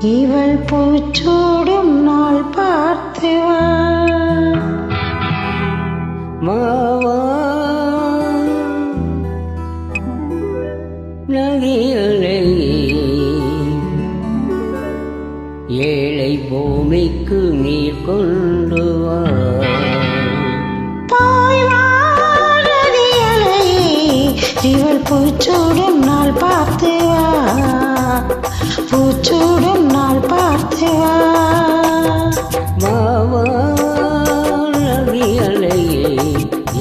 இவள் பூச்சூடும் நாள் பார்த்து மாவா நதியலை ஏழை பூமிக்கு நீர் கொள்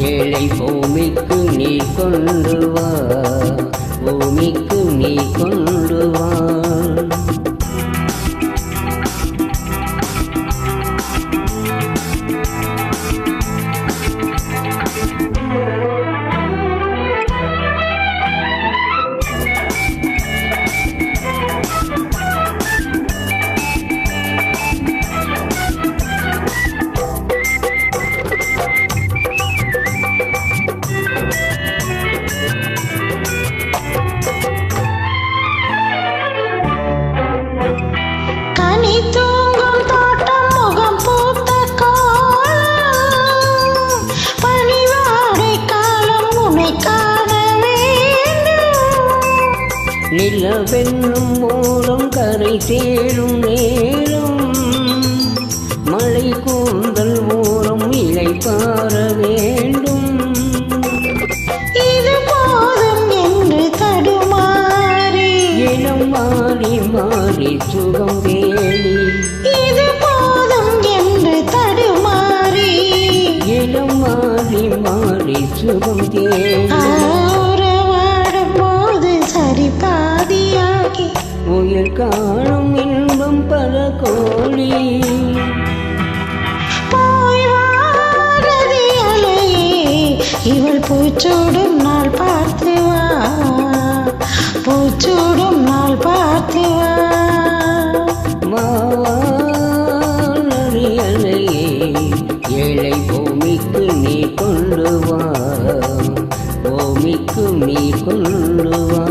ஏழை பூமிக்கு நீ கொண்டு வா. பூமிக்கு நிலவென்னும் மூலம் கரை சேரும் நேரம். மழை கூந்தல் ஓரம் இலை பார வேண்டும். இது போதும் என்று தடுமாறி. இனம் மாறி மாறி சுகம் தேடி. இது போதும் என்று தடுமாறி. இனம் மாறி மாறி சுகம் தேடி. காணும் இன்பம் பல அலையே இவள் பூச்சூடும் நாள் பார்த்து வா. பூச்சூடும் நாள் பார்த்து வா. மாறியலையே ஏழை பூமிக்கு நீ கொண்டு வா. பூமிக்கு நீ கொண்டு வா.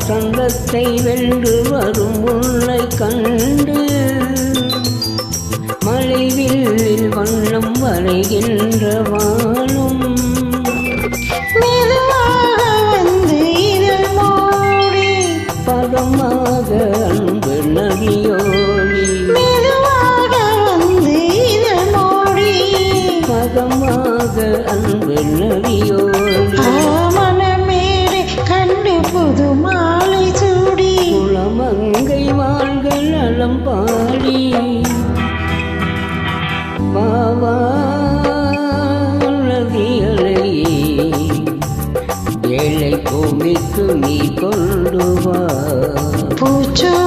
வசந்தத்தை வென்று வரும் உன்னை கண்டு. மலைவில்லில் வண்ணம் வரைகின்ற வானும் பதமாக அன்பு நதியோடி. பதமாக அன்பு நதியோடி. மனமேடை கண்டு புது பாடி. பாவா ஏழை கோமிக்கு நீ கொண்டு வா. பூச்சூடும்